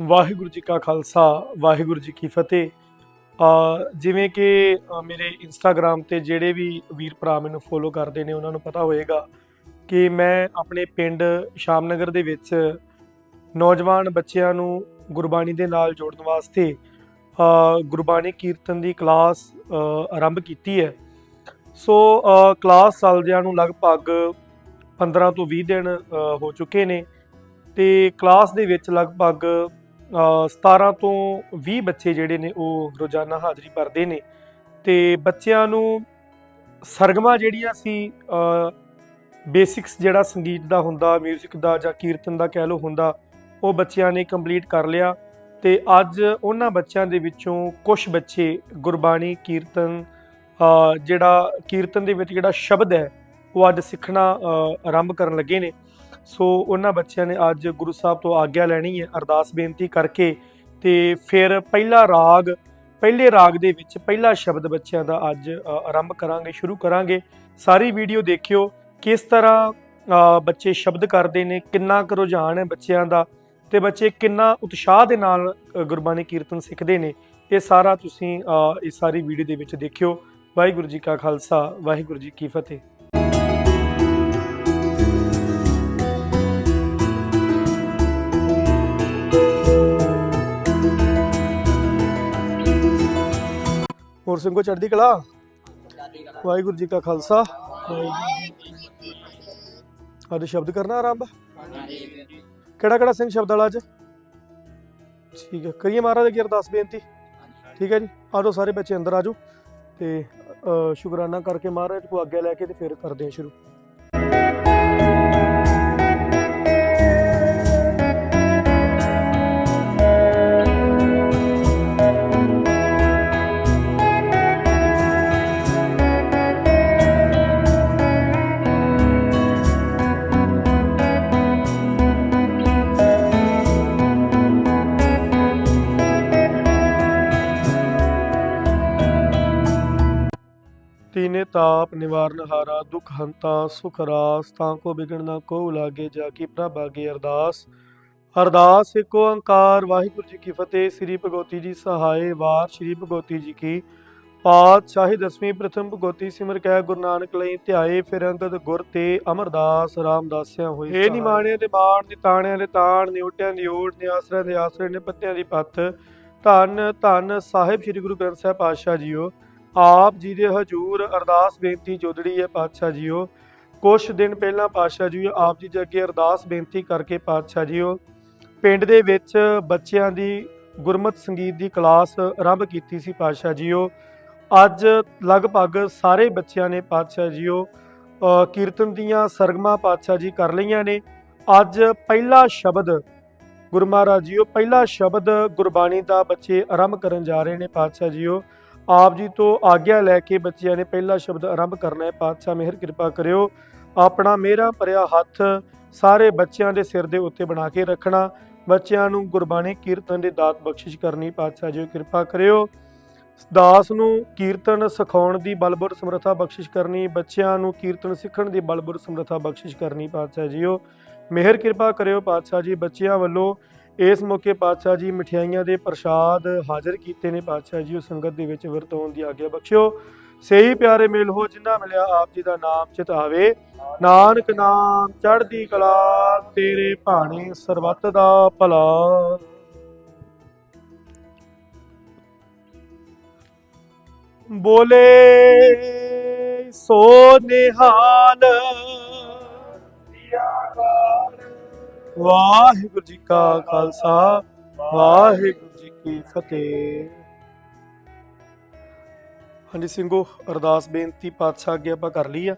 ਵਾਹਿਗੁਰੂ ਜੀ ਕਾ ਖਾਲਸਾ, ਵਾਹਿਗੁਰੂ ਜੀ ਕੀ ਫਤਿਹ। ਜਿਵੇਂ ਕਿ ਮੇਰੇ ਇੰਸਟਾਗ੍ਰam ਤੇ ਜਿਹੜੇ ਵੀ ਵੀਰ ਭਰਾ ਮੈਨੂੰ ਫੋਲੋ ਕਰਦੇ ਨੇ, ਉਹਨਾਂ ਨੂੰ ਪਤਾ ਹੋਏਗਾ ਕਿ ਮੈਂ ਆਪਣੇ ਪਿੰਡ ਸ਼ਾਮਨਗਰ ਦੇ ਵਿੱਚ ਨੌਜਵਾਨ ਬੱਚਿਆਂ ਨੂੰ ਗੁਰਬਾਣੀ ਦੇ ਨਾਲ ਜੋੜਨ ਵਾਸਤੇ ਗੁਰਬਾਣੀ ਕੀਰਤਨ ਦੀ ਕਲਾਸ ਆਰੰਭ ਕੀਤੀ ਹੈ। ਸੋ ਕਲਾਸ ਚੱਲਦਿਆਂ ਨੂੰ ਲਗਭਗ 15 ਤੋਂ 20 ਦਿਨ ਹੋ ਚੁੱਕੇ ਨੇ ਤੇ ਕਲਾਸ ਦੇ ਵਿੱਚ ਲਗਭਗ 17 ਤੋਂ 20 ਬੱਚੇ ਜਿਹੜੇ ਨੇ ਉਹ ਰੋਜ਼ਾਨਾ ਹਾਜ਼ਰੀ ਭਰਦੇ ਨੇ ਤੇ ਬੱਚਿਆਂ ਨੂੰ ਸਰਗਮਾ ਜਿਹੜੀਆਂ ਸੀ ਬੇਸਿਕਸ ਜਿਹੜਾ ਸੰਗੀਤ ਦਾ ਹੁੰਦਾ 뮤직 ਦਾ ਜਾਂ ਕੀਰਤਨ ਦਾ ਕਹਿ ਲਓ ਹੁੰਦਾ, ਉਹ ਬੱਚਿਆਂ ਨੇ ਕੰਪਲੀਟ ਕਰ ਲਿਆ ਤੇ ਅੱਜ ਉਹਨਾਂ ਬੱਚਿਆਂ ਦੇ ਵਿੱਚੋਂ ਕੁਝ ਬੱਚੇ ਗੁਰਬਾਣੀ, ਕੀਰਤਨ ਜਿਹੜਾ ਕੀਰਤਨ ਦੇ ਵਿੱਚ ਜਿਹੜਾ ਸ਼ਬਦ ਹੈ, ਉਹ ਅੱਜ ਸਿੱਖਣਾ ਆਰੰਭ ਕਰਨ ਲੱਗੇ ਨੇ। ਸੋ ਉਹਨਾਂ ਬੱਚਿਆਂ ਨੇ ਅੱਜ ਗੁਰੂ ਸਾਹਿਬ ਤੋਂ ਆਗਿਆ ਲੈਣੀ ਹੈ ਅਰਦਾਸ ਬੇਨਤੀ ਕਰਕੇ ਤੇ ਫਿਰ ਪਹਿਲਾ ਰਾਗ, ਪਹਿਲੇ ਰਾਗ ਦੇ ਵਿੱਚ ਪਹਿਲਾ ਸ਼ਬਦ ਬੱਚਿਆਂ ਦਾ ਅੱਜ ਆਰੰਭ ਕਰਾਂਗੇ, ਸ਼ੁਰੂ ਕਰਾਂਗੇ। ਸਾਰੀ ਵੀਡੀਓ ਦੇਖਿਓ ਕਿਸ ਤਰ੍ਹਾਂ ਬੱਚੇ ਸ਼ਬਦ ਕਰਦੇ ਨੇ, ਕਿੰਨਾ ਕੁ ਰੁਝਾਨ ਹੈ ਬੱਚਿਆਂ ਦਾ ਤੇ ਬੱਚੇ ਕਿੰਨਾ ਉਤਸ਼ਾਹ ਦੇ ਨਾਲ ਗੁਰਬਾਣੀ ਕੀਰਤਨ ਸਿੱਖਦੇ ਨੇ, ਇਹ ਸਾਰਾ ਤੁਸੀਂ ਇਹ ਸਾਰੀ ਵੀਡੀਓ ਦੇ ਵਿੱਚ ਦੇਖਿਓ। ਵਾਹਿਗੁਰੂ ਜੀ ਕਾ ਖਾਲਸਾ, ਵਾਹਿਗੁਰੂ ਜੀ ਕੀ ਫਤਿਹ। ਹੋਰ ਸਿੰਘੋ ਚੜ੍ਹਦੀ ਕਲਾ? ਵਾਹਿਗੁਰੂ ਜੀ ਕਾ ਖਾਲਸਾ। ਅੱਜ ਸ਼ਬਦ ਕਰਨਾ ਆਰੰਭ? ਕਿਹੜਾ ਕਿਹੜਾ ਸਿੰਘ ਸ਼ਬਦ ਵਾਲਾ ਅੱਜ? ਠੀਕ ਹੈ ਕਰੀਏ ਮਹਾਰਾਜ ਅੱਗੇ ਅਰਦਾਸ ਬੇਨਤੀ। ਠੀਕ ਹੈ ਜੀ ਆਜੋ ਸਾਰੇ ਬੱਚੇ ਅੰਦਰ ਆਜੋ ਤੇ ਅ, ਸ਼ੁਕਰਾਨਾ ਕਰਕੇ ਮਹਾਰਾਜ ਕੋ ਅੱਗੇ ਲੈ ਕੇ ਤੇ ਫਿਰ ਕਰਦੇ ਹਾਂ ਸ਼ੁਰੂ। ਤੀਨੇ ਤਾਪ ਨਿਵਾਰਨ ਹਾਰਾ ਦੁਖ ਹੰਤਾ ਸੁਖ ਰਾਸ ਤਾਂ ਕੋ ਬਿਗਣ ਨਾ ਕੋ ਲਾਗੇ ਜਾ ਕੀ ਪ੍ਰਭ ਆਗੇ ਅਰਦਾਸ। ਅਰਦਾਸ ਏਕ ਓੰਕਾਰ ਵਾਹਿਗੁਰੂ ਜੀ ਕੀ ਫਤਿਹ। ਸ੍ਰੀ ਭਗਵਤੀ ਜੀ ਸਹਾਏ ਵਾਰ ਸ੍ਰੀ ਭਗਵਤੀ ਜੀ ਕੀ ਪਾਤਸ਼ਾਹੀ ਦਸਵੀਂ ਪ੍ਰਥਮ ਭਗਵਤੀ ਸਿਮਰ ਕਹਿ ਗੁਰੂ ਨਾਨਕ ਲਈ ਧਿਆਏ ਫਿਰ ਅੰਗਦ ਗੁਰ ਤੇ ਅਮਰਦਾਸ ਰਾਮਦਾਸਿਆਂ ਹੋਏ ਇਹ ਨਿਮਾਣਿਆਂ ਦੇ ਮਾਣ ਨੇ ਤਾਣਿਆਂ ਦੇ ਤਾਣ ਨੇ ਓਟਿਆਂ ਦੀ ਓਟ ਨੇ ਆਸਰਿਆਂ ਦੇ ਆਸਰੇ ਨੇ ਪੱਤਿਆਂ ਦੀ ਪੱਤ ਧੰਨ ਧੰਨ ਸਾਹਿਬ ਸ੍ਰੀ ਗੁਰੂ ਗ੍ਰੰਥ ਸਾਹਿਬ ਪਾਤਸ਼ਾਹ ਜੀਓ। ਆਪ ਜੀ ਦੇ ਹਜੂਰ ਅਰਦਾਸ ਬੇਨਤੀ ਜੋਦੜੀ ਹੈ ਪਾਤਸ਼ਾਹ ਜੀਓ ਕੁਛ ਦਿਨ ਪਹਿਲਾਂ ਪਾਤਸ਼ਾਹ ਜੀ ਆਪ ਜੀ ਦੇ ਅੱਗੇ ਅਰਦਾਸ ਬੇਨਤੀ ਕਰਕੇ ਪਾਤਸ਼ਾਹ ਜੀਓ ਪਿੰਡ ਦੇ ਵਿੱਚ ਬੱਚਿਆਂ ਦੀ ਗੁਰਮਤ ਸੰਗੀਤ ਦੀ ਕਲਾਸ ਆਰੰਭ ਕੀਤੀ ਸੀ ਪਾਤਸ਼ਾਹ ਜੀਓ। ਅੱਜ ਲਗਭਗ ਸਾਰੇ ਬੱਚਿਆਂ ਨੇ ਪਾਤਸ਼ਾਹ ਜੀਓ ਅ, ਕੀਰਤਨ ਦੀਆਂ ਸਰਗਮਾਂ ਪਾਤਸ਼ਾਹ ਜੀ ਕਰ ਲਈਆਂ ਨੇ। ਅੱਜ ਪਹਿਲਾ ਸ਼ਬਦ ਗੁਰੂ ਮਹਾਰਾਜ ਜੀਓ ਪਹਿਲਾ ਸ਼ਬਦ ਗੁਰਬਾਣੀ ਦਾ ਬੱਚੇ ਆਰੰਭ ਕਰਨ ਜਾ ਰਹੇ ਨੇ ਪਾਤਸ਼ਾਹ ਜੀਓ। ਆਪ ਜੀ ਤੋਂ ਆਗਿਆ ਲੈ ਕੇ ਬੱਚਿਆਂ ਨੇ ਪਹਿਲਾ ਸ਼ਬਦ ਆਰੰਭ ਕਰਨਾ ਹੈ। ਪਾਤਸ਼ਾਹ ਮਿਹਰ ਕਿਰਪਾ ਕਰਿਓ। ਆਪਣਾ ਮੇਰਾ ਭਰਿਆ ਹੱਥ ਸਾਰੇ ਬੱਚਿਆਂ ਦੇ ਸਿਰ ਦੇ ਉੱਤੇ ਬਣਾ ਕੇ ਰੱਖਣਾ। ਬੱਚਿਆਂ ਨੂੰ ਗੁਰਬਾਣੀ ਕੀਰਤਨ ਦੀ ਦਾਤ ਬਖਸ਼ਿਸ਼ ਕਰਨੀ। ਪਾਤਸ਼ਾਹ ਜੀ ਕਿਰਪਾ ਕਰਿਓ। ਦਾਸ ਨੂੰ ਕੀਰਤਨ ਸਿਖਾਉਣ ਦੀ ਬਲਬੁਰ ਸਮਰੱਥਾ ਬਖਸ਼ਿਸ਼ ਕਰਨੀ। ਬੱਚਿਆਂ ਨੂੰ ਕੀਰਤਨ ਸਿੱਖਣ ਦੀ ਬਲਬੁਰ ਸਮਰੱਥਾ ਬਖਸ਼ਿਸ਼ ਕਰਨੀ। ਪਾਤਸ਼ਾਹ ਜੀਓ, ਮਿਹਰ ਕਿਰਪਾ ਕਰਿਓ। ਪਾਤਸ਼ਾਹ ਜੀ ਬੱਚਿਆਂ ਵੱਲੋਂ ਇਸ ਮੌਕੇ ਪਾਤਸ਼ਾਹ ਜੀ ਮਠਿਆਈਆਂ ਦੇ ਪ੍ਰਸ਼ਾਦ ਹਾਜ਼ਰ ਕੀਤੇ ਨੇ। ਪਾਤਸ਼ਾਹ ਜੀ, ਉਹ ਸੰਗਤ ਦੇ ਵਿੱਚ ਵਰਤੋਂ ਦੀ ਆਗਿਆ ਬਖਸ਼ਿਓ। ਸਹੀ ਪਿਆਰੇ ਮੇਲ ਹੋ ਜਿਨ੍ਹਾਂ ਮਿਲਿਆ ਆਪ ਜੀ ਦਾ ਨਾਮ ਚਿਤ ਨਾਨਕ ਨਾਮ, ਚੜ੍ਹਦੀ ਕਲਾ, ਤੇਰੇ ਭਾਣੇ ਸਰਬੱਤ ਦਾ ਭਲਾ। ਬੋਲੇ, ਸੋ ਨਿਹਾਲ। ਵਾਹਿਗੁਰੂ ਜੀ ਕਾ ਖਾਲਸਾ, ਵਾਹਿਗੁਰੂ ਜੀ ਕੀ ਫਤਿਹ। ਹਾਂਜੀ ਸਿੰਘੋ, ਅਰਦਾਸ ਬੇਨਤੀ ਪਾਤਸ਼ਾਹ ਅੱਗੇ ਆਪਾਂ ਕਰ ਲਈ ਆ।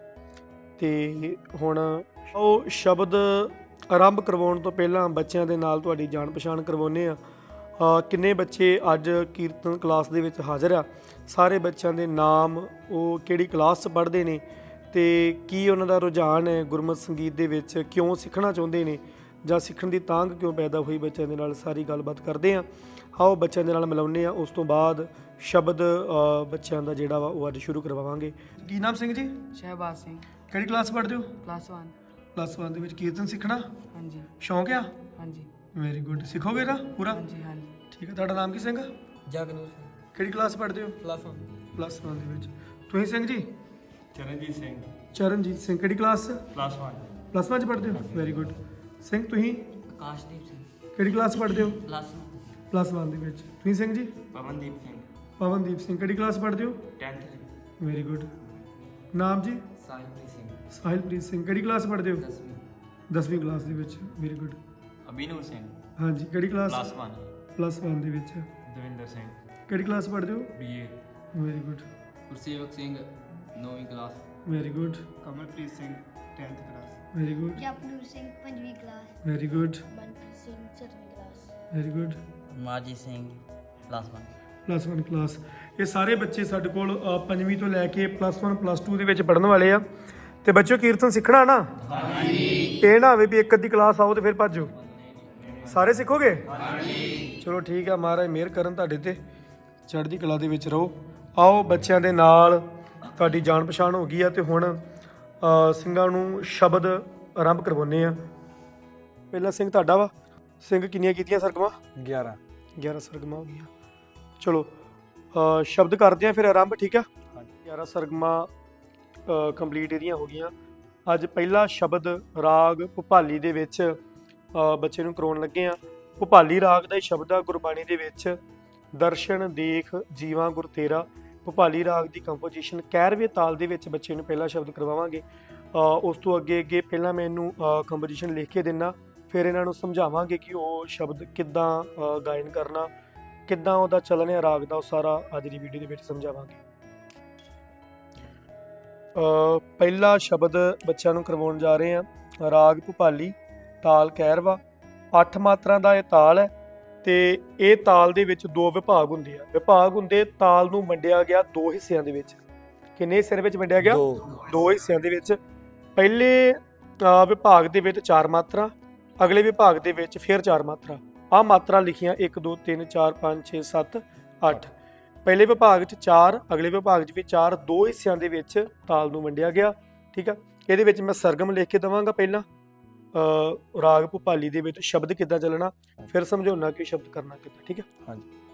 ਤੇ ਹੁਣ ਉਹ ਸ਼ਬਦ ਆਰੰਭ ਕਰਵਾਉਣ ਤੋਂ ਪਹਿਲਾਂ ਬੱਚਿਆਂ ਦੇ ਨਾਲ ਤੁਹਾਡੀ ਜਾਣ ਪਛਾਣ ਕਰਵਾਉਨੇ ਆ, ਕਿੰਨੇ ਬੱਚੇ ਅੱਜ ਕੀਰਤਨ ਕਲਾਸ ਦੇ ਵਿੱਚ ਹਾਜ਼ਰ ਆ? ਸਾਰੇ ਬੱਚਿਆਂ ਦੇ ਨਾਮ, ਉਹ ਕਿਹੜੀ ਕਲਾਸ 'ਚ ਪੜ੍ਹਦੇ ਨੇ? ਤੇ ਕੀ ਉਹਨਾਂ ਦਾ ਰੁਝਾਨ ਹੈ ਗੁਰਮਤਿ ਸੰਗੀਤ ਦੇ ਵਿੱਚ? ਕਿਉਂ ਸਿੱਖਣਾ ਚਾਹੁੰਦੇ ਨੇ? ਜਾਂ ਸਿੱਖਣ ਦੀ ਤਾਂਘ ਕਿਉਂ ਪੈਦਾ ਹੋਈ ਬੱਚਿਆਂ ਦੇ ਨਾਲ? ਸਾਰੀ ਗੱਲਬਾਤ ਕਰਦੇ ਆ ਆਓ ਬੱਚਿਆਂ ਦੇ ਨਾਲ ਮਿਲਾਉਂਦੇ ਆ ਉਸ ਤੋਂ ਬਾਅਦ ਸ਼ਬਦ ਬੱਚਿਆਂ ਦਾ ਜਿਹੜਾ ਵਾ ਉਹ ਅੱਜ ਸ਼ੁਰੂ ਕਰਵਾਵਾਂਗੇ। ਕੀ ਨਾਮ ਸਿੰਘ ਜੀ? ਸ਼ਹਿਬਾਜ਼ ਸਿੰਘ। ਕਿਹੜੀ ਕਲਾਸ ਪੜ੍ਹਦੇ ਹੋ? ਪਲੱਸ 1 ਪਲੱਸ 1 ਦੇ ਵਿੱਚ ਕੀਰਤਨ ਸਿੱਖਣਾ? ਹਾਂਜੀ। ਸ਼ੌਂਕ ਆ? ਹਾਂਜੀ। ਵੈਰੀ ਗੁੱਡ ਸਿੱਖੋਗੇ ਨਾ ਪੂਰਾ? ਹਾਂਜੀ ਹਾਂਜੀ। ਠੀਕ ਹੈ ਤੁਹਾਡਾ ਨਾਮ ਕੀ ਸਿੰਘ? ਜਗਨੂਰ ਸਿੰਘ। ਕਿਹੜੀ ਕਲਾਸ ਪੜ੍ਹਦੇ ਹੋ? ਪਲੱਸ 1 ਪਲੱਸ 1 ਦੇ ਵਿੱਚ। ਤੁਸੀਂ ਸਿੰਘ ਜੀ? ਚਰਨਜੀਤ ਸਿੰਘ। ਚਰਨਜੀਤ ਸਿੰਘ। ਕਿਹੜੀ ਕਲਾਸ? ਪਲੱਸ 1 ਪਲੱਸ 1 ਚ ਪੜ੍ਹਦੇ ਹੋ? ਵੈਰੀ ਗੁੱਡ ਸਿੰਘ ਤੁਸੀਂ? ਆਕਾਸ਼ਦੀਪ ਸਿੰਘ। ਕਿਹੜੀ ਕਲਾਸ ਪੜ੍ਹਦੇ ਹੋ? ਪਲੱਸ ਪਲੱਸ 1 ਦੇ ਵਿੱਚ। ਤੁਸੀਂ ਸਿੰਘ ਜੀ? ਪਵਨਦੀਪ ਸਿੰਘ। ਪਵਨਦੀਪ ਸਿੰਘ ਕਿਹੜੀ ਕਲਾਸ ਪੜ੍ਹਦੇ ਹੋ? 10th ਚ ਵੈਰੀ ਗੁੱਡ ਨਾਮ ਜੀ? ਸਾਹਿਬਪ੍ਰੀਤ ਸਿੰਘ। ਸਾਹਿਲਪ੍ਰੀਤ ਸਿੰਘ ਕਿਹੜੀ ਕਲਾਸ ਪੜ੍ਹਦੇ ਹੋ? 10ਵੀਂ 10ਵੀਂ ਕਲਾਸ ਦੇ ਵਿੱਚ। Very good Abhinoor Singh. ਹਾਂਜੀ ਕਿਹੜੀ ਕਲਾਸ? ਪਲੱਸ 1 ਪਲੱਸ 1 ਦੇ ਵਿੱਚ। ਦਵਿੰਦਰ ਸਿੰਘ। ਕਿਹੜੀ ਕਲਾਸ ਪੜ੍ਹਦੇ ਹੋ? BA very good Gursewak Singh 9ਵੀਂ class. Very good Kamalpreet Singh 10th class. Very good Japnoor Singh ਪੰਜਵੀਂ class very good Manpreet Singh ਸੱਤਵੀਂ class very good Maji Singh plus 1 plus 1 class ਇਹ ਸਾਰੇ ਬੱਚੇ ਸਾਡੇ ਕੋਲ ਅ, ਪੰਜਵੀਂ ਤੋਂ ਲੈ ਕੇ ਪਲੱਸ 1 ਪਲੱਸ 2 ਦੇ ਵਿੱਚ ਪੜਨ ਵਾਲੇ ਆ। ਤੇ ਬੱਚਿਓ ਕੀਰਤਨ ਸਿੱਖਣਾ ਨਾ? ਹਾਂਜੀ। ਇਹ ਨਾ ਹੋਵੇ ਵੀ ਇੱਕ ਅੱਧੀ ਕਲਾਸ ਆਓ ਤੇ ਫਿਰ ਭੱਜੋ। ਸਾਰੇ ਸਿੱਖੋਗੇ? ਹਾਂਜੀ। ਚਲੋ ਠੀਕ ਆ ਮਹਾਰਾਜ ਮਿਹਰ ਕਰਨ ਤੁਹਾਡੇ ਤੇ। ਚੜ੍ਹਦੀ ਕਲਾ ਦੇ ਵਿੱਚ ਰਹੋ। ਆਓ ਬੱਚਿਆਂ ਦੇ ਨਾਲ ਤੁਹਾਡੀ ਜਾਣ ਪਛਾਣ ਹੋ ਗਈ ਆ ਤੇ ਹੁਣ ਸਿੰਘਾਂ ਨੂੰ ਸ਼ਬਦ ਆਰੰਭ ਕਰਵਾਉਨੇ ਆ ਪਹਿਲਾ ਸਿੰਘ ਤੁਹਾਡਾ ਵਾ। ਸਿੰਘ ਕਿੰਨੀਆਂ ਕੀਤੀਆਂ ਸਰਗਮਾਂ? 11 11 ਸਰਗਮਾਂ ਹੋ ਗਈਆਂ। ਚਲੋ ਅ, ਸ਼ਬਦ ਕਰਦੇ ਆ ਫਿਰ ਆਰੰਭ ਠੀਕ ਆ? 11 ਸਰਗਮਾਂ ਕੰਪਲੀਟ ਇਹਦੀਆਂ ਹੋ ਗਈਆਂ। ਅੱਜ ਪਹਿਲਾ ਸ਼ਬਦ ਰਾਗ ਭੁਪਾਲੀ ਦੇ ਵਿੱਚ ਅ, ਬੱਚੇ ਨੂੰ ਕਰਾਉਣ ਲੱਗੇ ਆ ਭੁਪਾਲੀ ਰਾਗ ਦਾ ਹੀ ਸ਼ਬਦ ਆ ਗੁਰਬਾਣੀ ਦੇ ਵਿੱਚ ਦਰਸ਼ਨ ਦੇਖ ਜੀਵਾਂ ਗੁਰ ਤੇਰਾ। ਭੁਪਾਲੀ ਰਾਗ ਦੀ ਕੰਪੋਜੀਸ਼ਨ 11ਵੇਂ ਤਾਲ ਦੇ ਵਿੱਚ ਬੱਚੇ ਨੂੰ ਪਹਿਲਾ ਸ਼ਬਦ ਕਰਵਾਵਾਂਗੇ। ਉਸ ਤੋਂ ਅੱਗੇ ਅੱਗੇ ਪਹਿਲਾਂ ਮੈਂ ਇਹਨੂੰ ਕੰਪੋਜੀਸ਼ਨ ਲਿਖ ਕੇ ਦਿੰਨਾ। ਫਿਰ ਇਹਨਾਂ ਨੂੰ ਸਮਝਾਵਾਂਗੇ ਕਿ ਉਹ ਸ਼ਬਦ ਕਿੱਦਾਂ ਗਾਇਨ ਕਰਨਾ, ਕਿੱਦਾਂ ਉਹਦਾ ਚੱਲਣ ਹੈ ਰਾਗ ਦਾ, ਉਹ ਸਾਰਾ ਅੱਜ ਦੀ ਵੀਡੀਓ ਦੇ ਵਿੱਚ ਸਮਝਾਵਾਂਗੇ। ਪਹਿਲਾ ਸ਼ਬਦ ਬੱਚਿਆਂ ਨੂੰ ਕਰਵਾਉਣ ਜਾ ਰਹੇ ਹਾਂ ਰਾਗ ਭੁਪਾਲੀ, ਤਾਲ ਕੈਰਵਾ। ਅੱਠ ਮਾਤਰਾ ਦਾ ਇਹ ਤਾਲ ਹੈ। ਤੇ ਇਹ ਤਾਲ ਦੇ ਵਿੱਚ ਦੋ ਵਿਭਾਗ ਹੁੰਦੇ ਆ। ਵਿਭਾਗ ਹੁੰਦੇ ਤਾਲ ਨੂੰ ਵੰਡਿਆ ਗਿਆ ਦੋ ਹਿੱਸਿਆਂ ਦੇ ਵਿੱਚ। ਕਿੰਨੇ ਹਿੱਸਿਆਂ ਦੇ ਵਿੱਚ ਵੰਡਿਆ ਗਿਆ? ਦੋ। ਹਿੱਸਿਆਂ ਦੇ ਵਿੱਚ। ਪਹਿਲੇ ਵਿਭਾਗ ਦੇ ਵਿੱਚ ਚਾਰ ਮਾਤਰਾ ਅਗਲੇ ਵਿਭਾਗ ਦੇ ਵਿੱਚ ਫਿਰ ਚਾਰ ਮਾਤਰਾ। ਆ ਮਾਤਰਾ ਲਿਖੀਆਂ 1 2 3 4 5 6 7 8 ਪਹਿਲੇ ਵਿਭਾਗ 'ਚ 4 ਅਗਲੇ ਵਿਭਾਗ 'ਚ ਵੀ 4 ਦੋ ਹਿੱਸਿਆਂ ਦੇ ਵਿੱਚ ਤਾਲ ਨੂੰ ਵੰਡਿਆ ਗਿਆ ਠੀਕ ਆ? ਇਹਦੇ ਵਿੱਚ ਮੈਂ ਸਰਗਮ ਲਿਖ ਕੇ ਦਵਾਂਗਾ ਪਹਿਲਾਂ। ਰਾਗ ਭੁਪਾਲੀ ਦੇ ਵਿੱਚ ਸ਼ਬਦ ਕਿੱਦਾਂ ਚੱਲਣਾ, ਫਿਰ ਸਮਝਾਉਣਾ ਕਿ ਸ਼ਬਦ ਕਰਨਾ ਕਿੱਦਾਂ, ਠੀਕ ਹੈ? ਹਾਂਜੀ।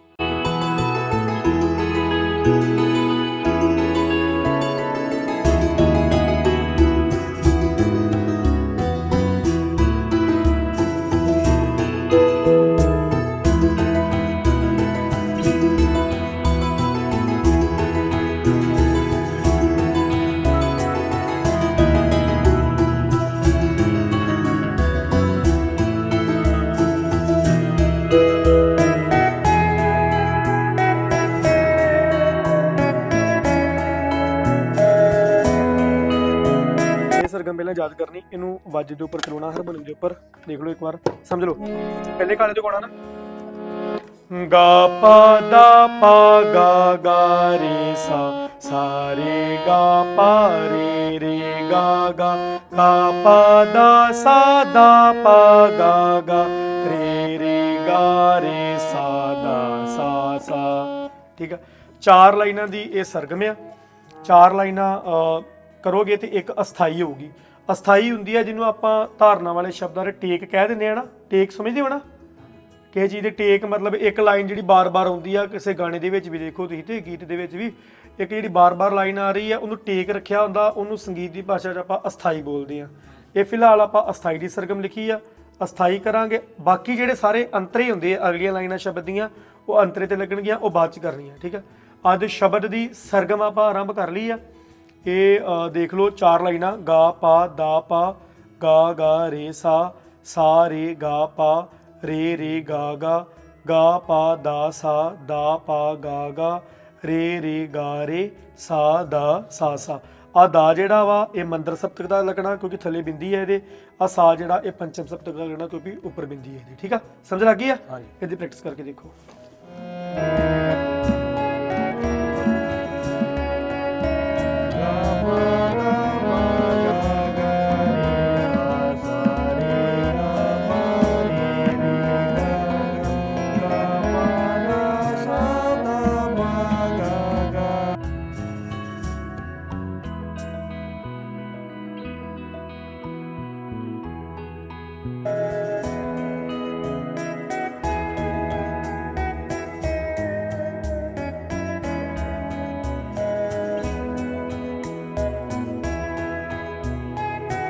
ਵਾਜੇ ਦੇ ਉੱਪਰ ਚਲਾਉਣਾ ਹਾਰਮੋਨੀਅਮ ਦੇ ਉੱਪਰ। ਦੇਖ ਲਓ ਇੱਕ ਵਾਰ, ਸਮਝ ਲਓ। ਪਹਿਲੇ ਕਾਲੇ ਤੇ ਗਾਉਣਾ ਨਾ। ਗਾ ਪਾ, ਦਾ ਪਾ, ਗਾ ਗਾ, ਰੇ, ਸਾ। ਸਾ ਰੇ ਗਾ ਪਾ, ਰੇ ਰੇ, ਗਾ ਗਾ। ਗਾ ਪਾ, ਦਾ, ਸਾ, ਦਾ ਪਾ, ਗਾ ਗਾ। ਰੇ ਰੇ, ਗਾ, ਰੇ, ਸਾ, ਦਾ, ਸਾ ਸਾ। ਠੀਕ ਆ? ਚਾਰ ਲਾਈਨਾਂ ਦੀ ਇਹ ਸਰਗਮ ਆ ਚਾਰ ਲਾਈਨਾਂ ਕਰੋਗੇ ਤੇ ਇੱਕ ਅਸਥਾਈ ਹੋਊਗੀ। ਅਸਥਾਈ ਹੁੰਦੀ ਹੈ ਜਿਹਨੂੰ ਆਪਾਂ ਧਾਰਨਾ ਵਾਲੇ ਸ਼ਬਦਾਂ ਦੇ ਟੇਕ ਕਹਿ ਦਿੰਦੇ ਆ ਨਾ, ਟੇਕ ਸਮਝਦੇ ਹੋ ਨਾ? ਕਿਸੇ ਚੀਜ਼ ਦੇ ਟੇਕ ਮਤਲਬ ਇੱਕ ਲਾਈਨ ਜਿਹੜੀ ਬਾਰ-ਬਾਰ ਆਉਂਦੀ ਆ, ਕਿਸੇ ਗਾਣੇ ਦੇ ਵਿੱਚ ਵੀ ਦੇਖੋ ਤੁਸੀਂ ਤੇ ਗੀਤ ਦੇ ਵਿੱਚ ਵੀ, ਇੱਕ ਜਿਹੜੀ ਬਾਰ-ਬਾਰ ਲਾਈਨ ਆ ਰਹੀ ਆ, ਉਹਨੂੰ ਟੇਕ ਰੱਖਿਆ ਹੁੰਦਾ, ਉਹਨੂੰ ਸੰਗੀਤ ਦੀ ਭਾਸ਼ਾ 'ਚ ਆਪਾਂ ਅਸਥਾਈ ਬੋਲਦੇ ਆ। ਇਹ ਫਿਲਹਾਲ ਆਪਾਂ ਅਸਥਾਈ ਦੀ ਸਰਗਮ ਲਿਖੀ ਆ, ਅਸਥਾਈ ਕਰਾਂਗੇ। ਬਾਕੀ ਜਿਹੜੇ ਸਾਰੇ ਅੰਤਰੇ ਹੁੰਦੇ ਆ, ਅਗਲੀਆਂ ਲਾਈਨਾਂ ਸ਼ਬਦ ਦੀਆਂ ਉਹ ਅੰਤਰੇ ਤੇ ਲੱਗਣਗੀਆਂ, ਉਹ ਬਾਅਦ 'ਚ ਕਰਨੀਆਂ, ਠੀਕ ਆ? ਅੱਜ ਸ਼ਬਦ ਦੀ ਸਰਗਮ ਆਪਾਂ ਆਰੰਭ ਕਰ ਲਈ ਆ। ਇਹ ਦੇਖ ਲਓ ਚਾਰ ਲਾਈਨਾਂ ਗਾ ਪਾ ਦਾ ਪਾ ਗਾ ਗਾ ਰੇ ਸਾ ਸਾ ਰੇ ਗਾ ਪਾ ਰੇ ਰੇ ਗਾ ਗਾ ਗਾ ਪਾ ਦਾ ਸਾ ਦਾ ਪਾ ਗਾ ਗਾ ਰੇ ਰੇ ਗਾ ਰੇ ਸਾ ਦਾ ਸਾ ਸਾ। ਆ ਦਾ ਜਿਹੜਾ ਵਾ ਇਹ ਮੰਦਰ ਸਪਤਕ ਦਾ ਲੱਗਣਾ ਕਿਉਂਕਿ ਥੱਲੇ ਬਿੰਦੀ ਹੈ ਇਹਦੇ। ਆ ਸਾ ਜਿਹੜਾ ਇਹ ਪੰਚਮ ਸਪਤਕ ਦਾ ਲੱਗਣਾ ਕਿਉਂਕਿ ਉੱਪਰ ਬਿੰਦੀ ਹੈ ਇਹਦੀ ਠੀਕ ਆ? ਸਮਝ ਲੱਗ ਗਈ ਆ? ਇਹਦੀ ਪ੍ਰੈਕਟਿਸ ਕਰਕੇ ਦੇਖੋ।